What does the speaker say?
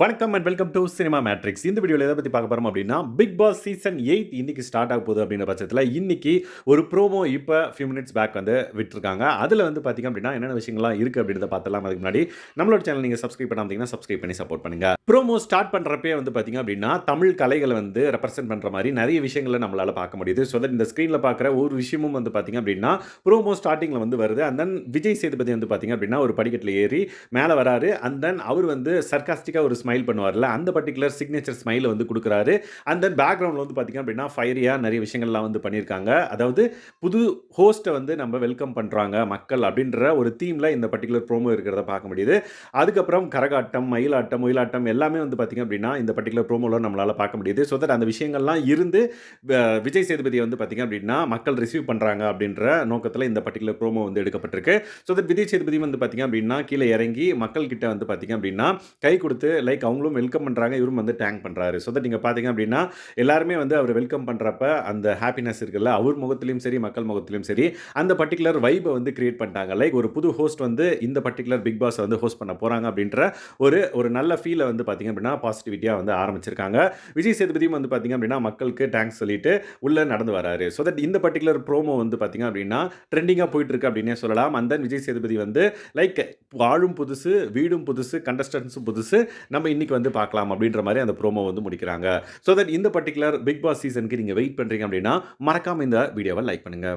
வணக்கம் and welcome to cinema matrix இந்த வீடியோவில் எதை பற்றி பார்க்க போகிறோம் அப்படின்னா பிக் பாஸ் சீசன் எயிட் இன்னைக்கு ஸ்டார்ட் ஆக போகுது அப்படின்ற பட்சத்தில் இன்னைக்கு ஒரு ப்ரோமோ இப்போ ஃபியூ மினிட்ஸ் பேக் வந்து விட்டுருக்காங்க. அதில் வந்து பார்த்திங்க அப்படின்னா என்னென்ன விஷயங்கள்லாம் இருக்குது அப்படின்றத பார்த்தலாம் அதுக்கு முன்னாடி நம்மளோட சேனல் நீங்கள் சப்ஸ்கிரைப் பண்ணாமீங்கன்னா சப்ஸ்கிரைப் பண்ணி சப்போர்ட் பண்ணுங்கள் ப்ரோமோ ஸ்டார்ட் பண்ணுறப்பே வந்து பார்த்திங்க அப்படின்னா தமிழ் கலைகளை வந்து ரெப்ரசென்ட் பண்ணுற மாதிரி நிறைய விஷயங்களை நம்மளால் பார்க்க முடியுது. ஸோ தட் இந்த ஸ்க்ரீனில் பார்க்குற ஒரு விஷயமும் வந்து பார்த்திங்க அப்படின்னா ப்ரோமோ ஸ்டார்டிங்கில் வந்து வருது. அண்ட் தென் விஜய் சேதுபதி வந்து பார்த்திங்க அப்படின்னா ஒரு படிக்கட்டில் ஏறி மேலே வராரு. அண்ட் தென் அவர் வந்து சர்க்காஸ்டிக்காக ஒரு ஸ்மைல் பண்ணுவார்ல அந்த பர்டிகுலர் சிக்னேச்சர் ஸ்மைல் வந்து கொடுக்குறாரு. அண்ட் தென் பேக்ரவுண்டில் வந்து பார்த்திங்க அப்படின்னா ஃபயரியாக நிறைய விஷயங்கள்லாம் வந்து பண்ணியிருக்காங்க. அதாவது புது ஹோஸ்ட்டை வந்து நம்ம வெல்கம் பண்ணுறாங்க மக்கள் அப்படின்ற ஒரு தீமில் இந்த பர்டிகுலர் ப்ரோமோ இருக்கிறத பார்க்க முடியுது. அதுக்கப்புறம் கரகாட்டம் மயிலாட்டம் ஒயிலாட்டம் எல்லாமே வந்து பார்த்திங்க அப்படின்னா இந்த பர்டிகுலர் ப்ரோமோவில் நம்மளால் பார்க்க முடியுது. ஸோ தட் அந்த விஷயங்கள்லாம் இருந்து விஜய் சேதுபதியை வந்து பார்த்திங்க அப்படின்னா மக்கள் ரிசீவ் பண்ணுறாங்க அப்படின்ற நோக்கத்தில் இந்த பர்டிகுலர் ப்ரோமோ வந்து எடுக்கப்பட்டிருக்கு. ஸோ தட் விஜய் சேதுபதி வந்து பார்த்திங்க அப்படின்னா கீழே இறங்கி மக்கள்கிட்ட வந்து பார்த்திங்க அப்படின்னா கை கொடுத்து லைக் அவங்களும் வெல்கம் பண்ணுறாங்க இவரும் வந்து டேங்க் பண்ணுறாரு ஸோ தட் நீங்கள் பார்த்தீங்க அப்படின்னா எல்லாருமே வந்து அவர் வெல்கம் பண்ணுறப்ப அந்த ஹாப்பினஸ் இருக்குல்ல அவர் முகத்துலையும் சரி மக்கள் முகத்துலையும் சரி அந்த பர்டிகுலர் வைபை வந்து கிரியேட் பண்ணிட்டாங்க. லைக் ஒரு புது ஹோஸ்ட் வந்து இந்த பர்டிகுலர் பிக் பாஸ் வந்து ஹோஸ்ட் பண்ண போகிறாங்க அப்படின்ற ஒரு ஒரு நல்ல ஃபீலை வந்து பார்த்திங்க அப்படின்னா பாசிட்டிவிட்டியாக வந்து ஆரம்பிச்சிருக்காங்க. விஜய் சேதுபதியும் வந்து பார்த்திங்க அப்படின்னா மக்களுக்கு டேங்க்ஸ் சொல்லிட்டு உள்ளே நடந்து வராரு. ஸோ தட் இந்த பர்டிகுலர் ப்ரோமோ வந்து பார்த்திங்க அப்படின்னா ட்ரெண்டிங்காக போயிட்டு இருக்கு அப்படின்னே சொல்லலாம். அந்த விஜய் சேதுபதி வந்து லைக் ஆளும் புதுசு வீடும் புதுசு கண்டஸ்டன்ஸும் புதுசு நம்ம இன்னைக்கு வந்து பார்க்கலாம் அப்படின்ற மாதிரி அந்த ப்ரோமோ வந்து முடிக்கிறாங்க. ஸோ தட் இந்த பர்டிகுலர் பிக் பாஸ் சீசனுக்கு நீங்கள் வெயிட் பண்ணுறீங்க அப்படின்னா மறக்காமல் இந்த வீடியோவை லைக் பண்ணுங்கள்